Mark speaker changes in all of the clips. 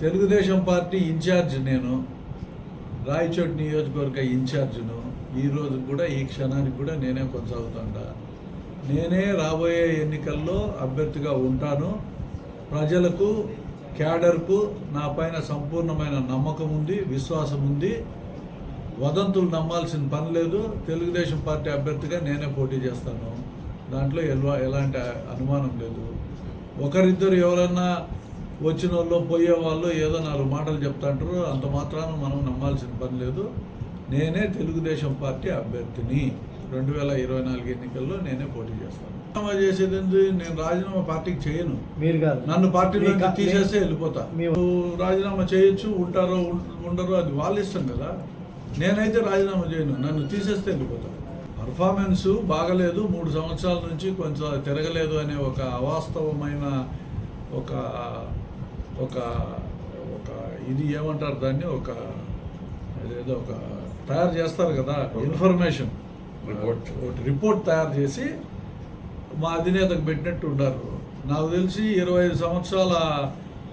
Speaker 1: Telugu Desam party incharge నేను రాయచోటి నియోజకవర్గ ఇన్ఛార్జ్ను ఈ రోజు కూడా ఈ క్షణానికి కూడా నేనే కొనసాగుతాండ. నేనే రాబోయే ఎన్నికల్లో అభ్యర్థిగా ఉంటాను. ప్రజలకు క్యాడర్కు నా పైన సంపూర్ణమైన నమ్మకం ఉంది విశ్వాసం ఉంది. వదంతులు నమ్మాల్సిన పని లేదు. తెలుగుదేశం పార్టీ అభ్యర్థిగా నేనే పోటీ చేస్తాను. దాంట్లో ఎలా ఎలాంటి అనుమానం లేదు. ఒకరిద్దరు ఎవరన్నా వచ్చిన వాళ్ళు పోయే వాళ్ళు ఏదో నాలుగు మాటలు చెప్తాంటారు. అంత మాత్రాన మనం నమ్మాల్సిన పని లేదు. నేనే తెలుగుదేశం పార్టీ అభ్యర్థిని. రెండు వేల ఇరవై నాలుగు ఎన్నికల్లో నేనే పోటీ చేస్తాను. రాజీనామా చేసేది? నేను రాజీనామా పార్టీకి చేయను.
Speaker 2: మీరు కాదు.
Speaker 1: నన్ను పార్టీలో తీసేస్తే వెళ్ళిపోతా. రాజీనామా చేయొచ్చు ఉంటారో ఉండరో అది వాళ్ళ ఇష్టం కదా. నేనైతే రాజీనామా చేయను. నన్ను తీసేస్తే వెళ్ళిపోతా. పర్ఫార్మెన్స్ బాగలేదు. మూడు సంవత్సరాల నుంచి కొంచెం తిరగలేదు అనే ఒక అవాస్తవమైన ఒక ఒక ఒక ఇది ఏమంటారు దాన్ని? ఒక ఏదో ఒక తయారు చేస్తారు కదా ఇన్ఫర్మేషన్
Speaker 3: రిపోర్ట్.
Speaker 1: ఒకటి రిపోర్ట్ తయారు చేసి మా అధినేతకు పెట్టినట్టు ఉండారు. నాకు తెలిసి ఇరవై ఐదు సంవత్సరాల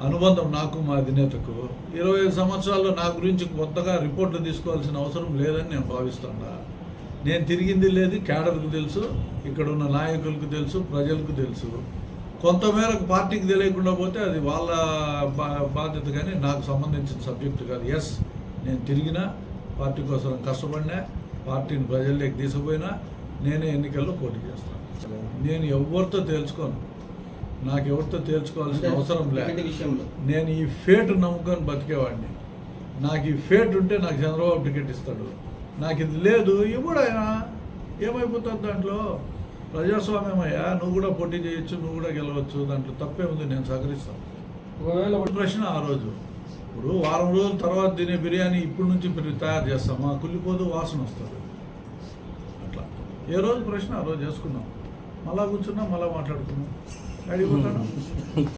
Speaker 1: అనుబంధం నాకు మా అధినేతకు. ఇరవై ఐదు సంవత్సరాల్లో నా గురించి కొత్తగా రిపోర్ట్లు తీసుకోవాల్సిన అవసరం లేదని నేను భావిస్తున్నా నేను తిరిగింది లేదు క్యాడర్కు తెలుసు ఇక్కడ ఉన్న నాయకులకు తెలుసు ప్రజలకు తెలుసు. కొంతమేరకు పార్టీకి తెలియకుండా పోతే అది వాళ్ళ బా- బాధ్యత కానీ నాకు సంబంధించిన సబ్జెక్టు కాదు. ఎస్ నేను తిరిగినా పార్టీ కోసం కష్టపడినా పార్టీని ప్రజల్లోకి తీసుకుపోయినా నేనే ఎన్నికల్లో పోటీ చేస్తాను. నేను ఎవరితో తేల్చుకోను? నాకు ఎవరితో తేల్చుకోవాల్సిన అవసరం లేదు నేను ఈ ఫేట్ నమ్ముకొని బతికేవాడిని. నాకు ఈ ఫేట్ ఉంటే నాకు చంద్రబాబు టికెట్ ఇస్తాడు. నాకు ఇది లేదు. ఇవ్వడు ఆయన ఏమైపోతుంది దాంట్లో? ప్రజాస్వామ్యం అయ్యా నువ్వు కూడా పోటీ చేయొచ్చు నువ్వు కూడా గెలవచ్చు దాంట్లో తప్పే ఉంది నేను సహకరిస్తాను.
Speaker 2: ఒకవేళ
Speaker 1: ఒక ప్రశ్న ఆ రోజు. ఇప్పుడు వారం రోజుల తర్వాత తినే బిర్యానీ ఇప్పటి నుంచి మీరు తయారు చేస్తామా కుళ్ళిపోదు వాసన వస్తుంది. అట్లా. ఏ రోజు ప్రశ్న? ఆ రోజు చేసుకున్నాం మళ్ళా కూర్చున్నాం మళ్ళా మాట్లాడుకున్నాం. అడిగిపోతాను